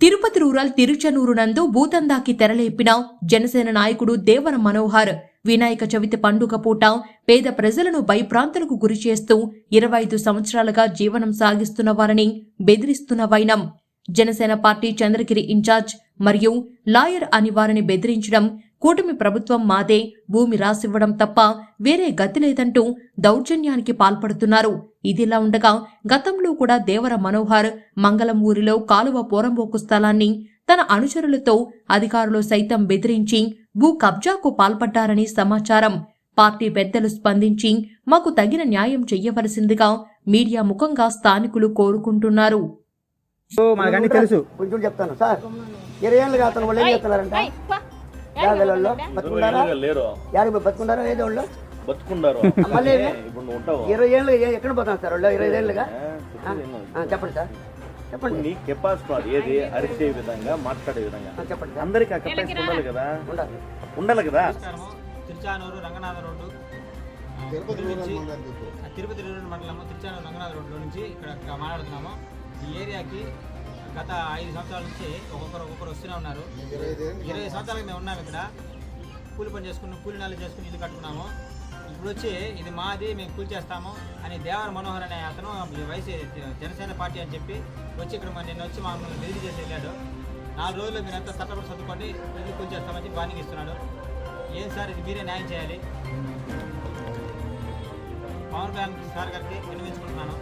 Tirupati rural Tiruchanur నందు భూతందాకి తెరలేపిన జనసేన నాయకుడు దేవర మనోహర్. వినాయక చవితి పండుగ పూట పేద ప్రజలను భయప్రాంతులకు గురి చేస్తూ ఇరవై ఐదు సంవత్సరాలుగా జీవనం సాగిస్తున్న వారిని బెదిరిస్తున్న వైనం. జనసేన పార్టీ చంద్రగిరి ఇన్ఛార్జ్ మరియు లాయర్ అని వారిని బెదిరించడం కూటమి ప్రభుత్వం మాదే భూమి రాసివ్వడం తప్ప వేరే గతి లేదంటూ దౌర్జన్యానికి పాల్పడుతున్నారు. ఇదిలా ఉండగా గతంలో కూడా దేవర మనోహర్ మంగళం ఊరిలో కాలువ పోరంబోకు స్థలాన్ని తన అనుచరులతో అధికారులు సైతం బెదిరించి భూ కబ్జాకు పాల్పడ్డారని సమాచారం. పార్టీ పెద్దలు స్పందించి మాకు తగిన న్యాయం చెయ్యవలసిందిగా మీడియా ముఖంగా స్థానికులు కోరుకుంటున్నారు. తెలుసు. కొంచెం చెప్తాను సార్. ఇరవై ఏళ్ళుగా అతను వాళ్ళు ఏం చేస్తున్నారంట? యాభై వాళ్ళు బతుకుంటారా లేరు. యాభై బతుకుంటారా ఏదో వాళ్ళు బతుకున్నారు మళ్ళీ ఇప్పుడు నువ్వు ఉంటావు. ఇరవై ఏళ్ళు ఏ- ఎక్కడ పోతున్నారు సార్ వాళ్ళు ఇరవై ఏళ్ళుగా? చెప్పండి సార్. చెప్పండి. నీ కెపాసిటీ అది ఏది? అరిచే విధంగా మాట్లాడే విధంగా. చెప్పండి అందరికి ఆ కెపాసిటీ ఉండాలి కదా? ఉండాలి. ఉండాలి కదా? తిరుచానూరు రంగనాథ రోడ్డు. తిరుపతి తిరుపతి మండలము తిరుచానూరు రంగనాథ రోడ్డు నుంచి ఇక్కడ ఇక్కడ మాట్లాడుతున్నాము. ఈ ఏరియాకి గత ఐదు సంవత్సరాల నుంచి ఒక్కొక్కరు ఒక్కొక్కరు వస్తూనే ఉన్నారు. ఇరవై సంవత్సరాలకు మేము ఉన్నాము ఇక్కడ. కూలి పని చేసుకుని కూలి నాలుగు చేసుకుని ఇల్లు కట్టుకున్నాము. ఇప్పుడు వచ్చి ఇది మాది మేము కూలి చేస్తాము అని దేవర మనోహర్ అనే అతను వయసు జనసేన పార్టీ అని చెప్పి వచ్చి ఇక్కడ మా నిన్న వచ్చి మమ్మల్ని విధి చేసి వెళ్ళాడు. నాలుగు రోజుల్లో మీరు అంతా చట్టపడి చదువుకోండి ఇల్లు కూలి చేస్తామని చెప్పి ఇస్తున్నాడు. ఏం సార్ ఇది మీరే న్యాయం చేయాలి? పవన్ కళ్యాణ్ సార్ గారికి వినిపించుకుంటున్నాను